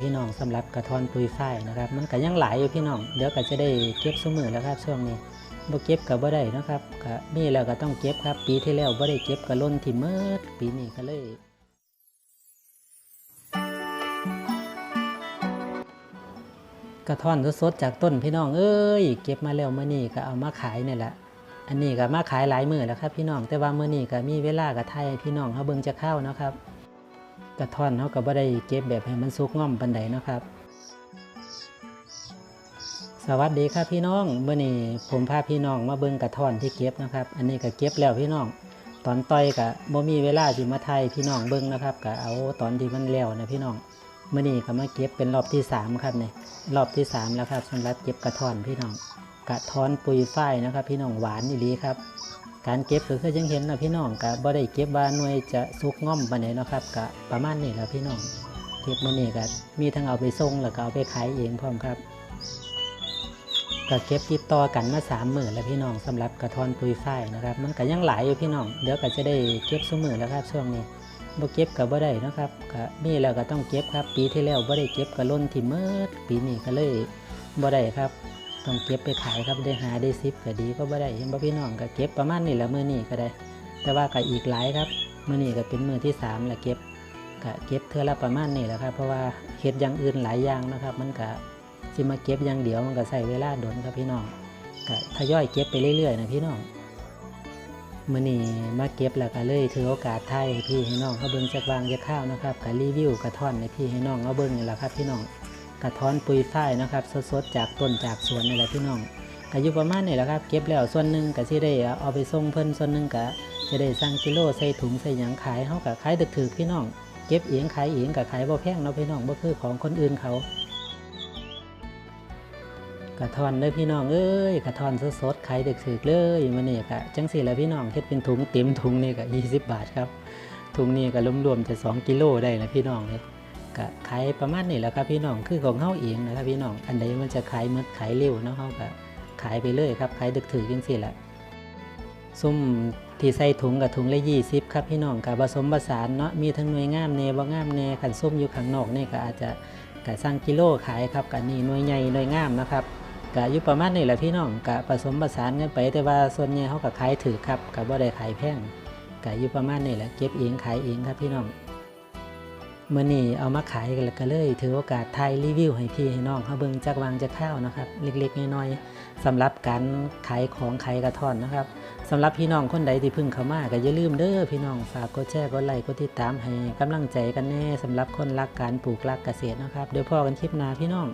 พี่น้องสำหรับกระทอนปุยฝ้ายนะครับ มันก็ยังหลายอยู่พี่น้องเดี๋ยวก็จะได้เก็บสมือแล้วครับช่วงนี้บ่เก็บก็บ่ได้นะครับก็มีแล้วก็ต้องเก็บครับ ปีที่แล้วบ่ได้เก็บก็ล้นที่เมิดปีนี้ก็เลยกระท่อนสดๆจากต้นพี่น้องเอ้ยเก็บมาแล้วเมื่อนี้ก็เอามาขายนี่แหละ อันนี้ก็มาขายหลายมือแล้วครับพี่น้องแต่ว่าเมื่อนี้ก็มีเวลาก็ถ่ายพี่น้องเขาเบิ่งจะเข้านะครับ กระท่อนเขาก็บ่ได้เก็บแบบให้มันสุกง่อมปานใดนะครับ สวัสดีครับพี่น้องเมื่อนี้ผมพาพี่น้องมาเบิ่งกระท่อนที่เก็บนะครับ อันนี้ก็เก็บแล้วพี่น้อง ตอนต่อยก็บ่มีเวลาสิมาถ่ายพี่น้องเบิ่งนะครับก็เอาตอนที่มันแล้วนะพี่น้องเมื่อนี้ก็มาเก็บเป็นรอบที่สามครับเนี่ยรอบที่สามแล้วครับสำหรับเก็บกระท่อนพี่น้องกระท้อนปุยฝ้ายนะครับ พี่น้องหวานอีหลีครับ การเก็บก็คือยังเห็นนะพี่น้องกะบ่ได้เก็บว่าหน่วยจะสุกง่อมปานไหนนะครับกะประมาณนี้แหละพี่น้องเก็บมานี่ก็มีทั้งเอาไปส่งแล้วก็เอาไปขายเองพร้อมครับก็เก็บติดต่อกันมาสามหมื่นแล้วพี่น้องสำหรับกระท้อนปุยฝ้ายนะครับ มันก็ยังหลายอยู่พี่น้องเดี๋ยวก็จะได้เก็บสมือแล้วครับช่วงนี้บ่เก็บก็บ่ได้นะครับก็มีแล้วก็ต้องเก็บครับ ปีที่แล้วบ่ได้เก็บก็ล้นที่เมิดปีนี้ก็เลยบ่ได้ครับ ต้องเก็บไปขายครับได้หาได้ซิปก็ดีก็บ่ได้เห็นบ่พี่น้องก็เก็บประมาณนี้แหละมื้อนี้ก็ได้ แต่ว่าก็อีกหลายครับมื้อนี้ก็เป็นมือที่สามแล้วเก็บก็เก็บเทื่อละประมาณนี้แหละครับ เพราะว่าเฮ็ดอย่างอื่นหลายอย่างนะครับ มันก็สิมาเก็บอย่างเดียวมันก็ใช้เวลาโดนครับพี่น้องก็ทยอยเก็บไปเรื่อยๆนะพี่น้องมื้อนี้มาเก็บแล้วก็เลยถือโอกาสถ่ายพี่ให้น้องเขาเบิ่งจักวางจักข้าวนะครับก็รีวิวกระท่อนให้พี่ให้น้องเขาเบิ่งนี่แหละครับพี่น้อง ระท้อนปุยฝ้ายนะครับสดๆจากต้นจากสวนนี่แหละพี่น้องก็อยู่ประมาณนี้แหละครับเก็บแล้วส่วนหนึ่งก็สิได้เอาไปส่งเพิ่นส่วนหนึ่งก็จะได้สั่งกิโลใส่ถุงใส่หยังขายเฮาก็ขายถึกๆพี่น้องเก็บเองขายเองก็ขายบ่แพงเนาะพี่น้องบ่คือของคนอื่นเขากระทอนเด้อพี่น้องเอ้ยกระทอนสดๆขายถึกๆเลยมื้อนี้ก็จังซี่แหละพี่น้องเฮ็ดเป็นถุงเต็มถุงนี่ก็20บาทครับถุงนี้ก็รวมๆจะ2กิโลได้นะพี่น้องเลย ก็ขายประมาณนี้แหละครับพี่น้องคือของเฮาเองนะครับพี่น้องอันใดมันจะขายหมดขายเร็วเนาะเฮาก็ขายไปเลยครับขายดึกถือจังซี่แหละซุ่มที่ใส่ถุงกับถุงละ20ครับพี่น้องกับผสมผสานเนาะมีทั้งหน่วยงามแน่บ่งามแน่ขันส้มอยู่ข้างนอกนี่ก็อาจจะกะสั่งกิโลขายครับกันนี่หน่วยใหญ่หน่วยงามนะครับก็อยู่ประมาณนี้แหละพี่น้องกะผสมผสานกันไป แต่ว่าส่วนใหญ่เฮาก็ขายถือครับก็บ่ได้ขายแพงก็อยู่ประมาณนี้แหละเก็บเองขายเองครับพี่น้อง เมื่อนี่เอามาขายกันแล้วก็เลยถือโอกาสไทยรีวิวให้พี่ให้น้องเขาเบิ่งจากวางจากข้าวนะครับเล็กๆน้อยๆสำหรับการขายของขายกระท่อนนะครับสำหรับพี่น้องคนใดที่พึ่งเข้ามาก็อย่าลืมเด้อพี่น้องฝากกดแชร์กดไลค์กดติดตามให้กำลังใจกันแน่สำหรับคนรักการปลูกรักเกษตรนะครับเดี๋ยวพอกันคลิปหน้าพี่น้อง